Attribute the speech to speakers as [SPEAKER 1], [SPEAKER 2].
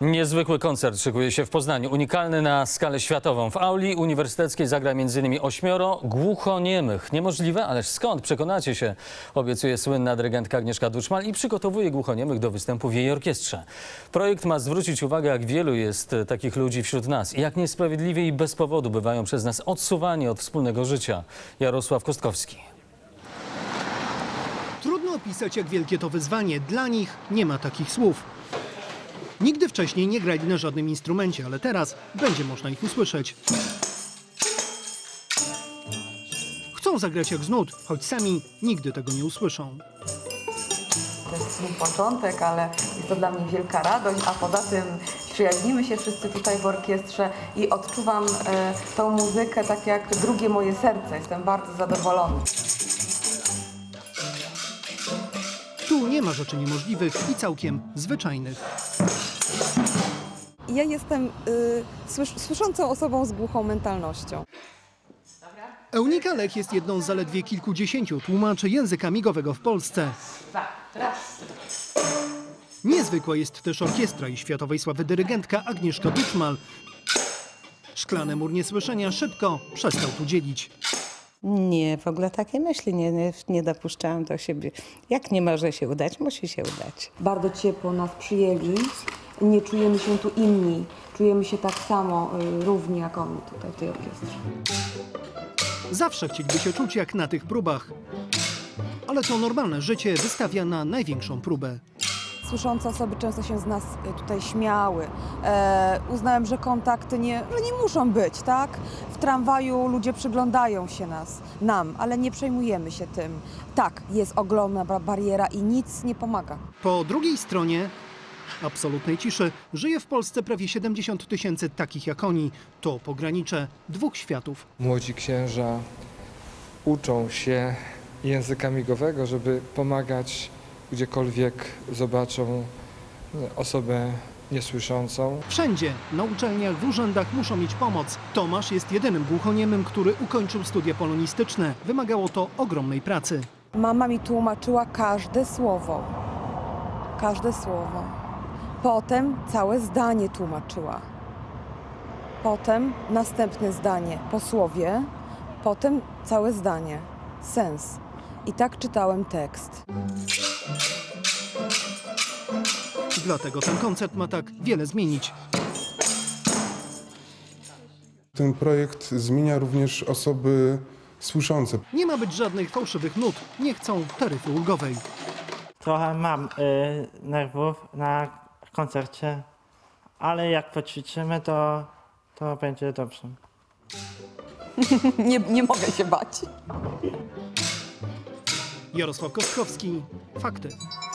[SPEAKER 1] Niezwykły koncert szykuje się w Poznaniu. Unikalny na skalę światową. W auli uniwersyteckiej zagra m.in. ośmioro głuchoniemych. Niemożliwe, ależ skąd? Przekonacie się, obiecuje słynna dyrygentka Agnieszka Duczmal i przygotowuje głuchoniemych do występu w jej orkiestrze. Projekt ma zwrócić uwagę, jak wielu jest takich ludzi wśród nas i jak niesprawiedliwie i bez powodu bywają przez nas odsuwani od wspólnego życia. Jarosław Kostkowski.
[SPEAKER 2] Trudno opisać, jak wielkie to wyzwanie. Dla nich nie ma takich słów. Nigdy wcześniej nie grali na żadnym instrumencie, ale teraz będzie można ich usłyszeć. Chcą zagrać jak z nut, choć sami nigdy tego nie usłyszą.
[SPEAKER 3] To jest mój początek, ale jest to dla mnie wielka radość, a poza tym przyjaźnimy się wszyscy tutaj w orkiestrze i odczuwam e, tą muzykę tak jak drugie moje serce. Jestem bardzo zadowolona.
[SPEAKER 2] Tu nie ma rzeczy niemożliwych i całkiem zwyczajnych.
[SPEAKER 4] Ja jestem y, słysz, słyszącą osobą z głuchą mentalnością.
[SPEAKER 2] Eunika Lech jest jedną z zaledwie kilkudziesięciu tłumaczy języka migowego w Polsce. Niezwykła jest też orkiestra i światowej sławy dyrygentka Agnieszka Duczmal. Szklany mur niesłyszenia szybko przestał tu dzielić.
[SPEAKER 5] Nie, w ogóle takiej myśli nie, nie, nie dopuszczałam do siebie. Jak nie może się udać, musi się udać.
[SPEAKER 3] Bardzo ciepło nas przyjęli. Nie czujemy się tu inni. Czujemy się tak samo, y, równi jak oni tutaj w tej orkiestrze.
[SPEAKER 2] Zawsze chcieliby się czuć jak na tych próbach. Ale to normalne życie wystawia na największą próbę.
[SPEAKER 4] Słyszące osoby często się z nas y, tutaj śmiały. E, uznałem, że kontakty nie, że nie muszą być, tak? W tramwaju ludzie przyglądają się nas, nam, ale nie przejmujemy się tym. Tak, jest ogromna ba- bariera i nic nie pomaga.
[SPEAKER 2] Po drugiej stronie absolutnej ciszy żyje w Polsce prawie 70 tysięcy takich jak oni. To pogranicze dwóch światów.
[SPEAKER 6] Młodzi księża uczą się języka migowego, żeby pomagać gdziekolwiek zobaczą osobę niesłyszącą.
[SPEAKER 2] Wszędzie, na uczelniach, w urzędach muszą mieć pomoc. Tomasz jest jedynym głuchoniemym, który ukończył studia polonistyczne. Wymagało to ogromnej pracy.
[SPEAKER 4] Mama mi tłumaczyła każde słowo. Każde słowo. Potem całe zdanie tłumaczyła. Potem następne zdanie po słowie, potem całe zdanie. Sens. I tak czytałem tekst.
[SPEAKER 2] Dlatego ten koncert ma tak wiele zmienić.
[SPEAKER 7] Ten projekt zmienia również osoby słyszące.
[SPEAKER 2] Nie ma być żadnych fałszywych nut. Nie chcą taryfy ulgowej.
[SPEAKER 8] Trochę mam y, nerwów na koncercie, ale jak poćwiczymy, to, to będzie dobrze.
[SPEAKER 3] Nie, nie mogę się bać.
[SPEAKER 2] Jarosław Kostkowski. Fakty.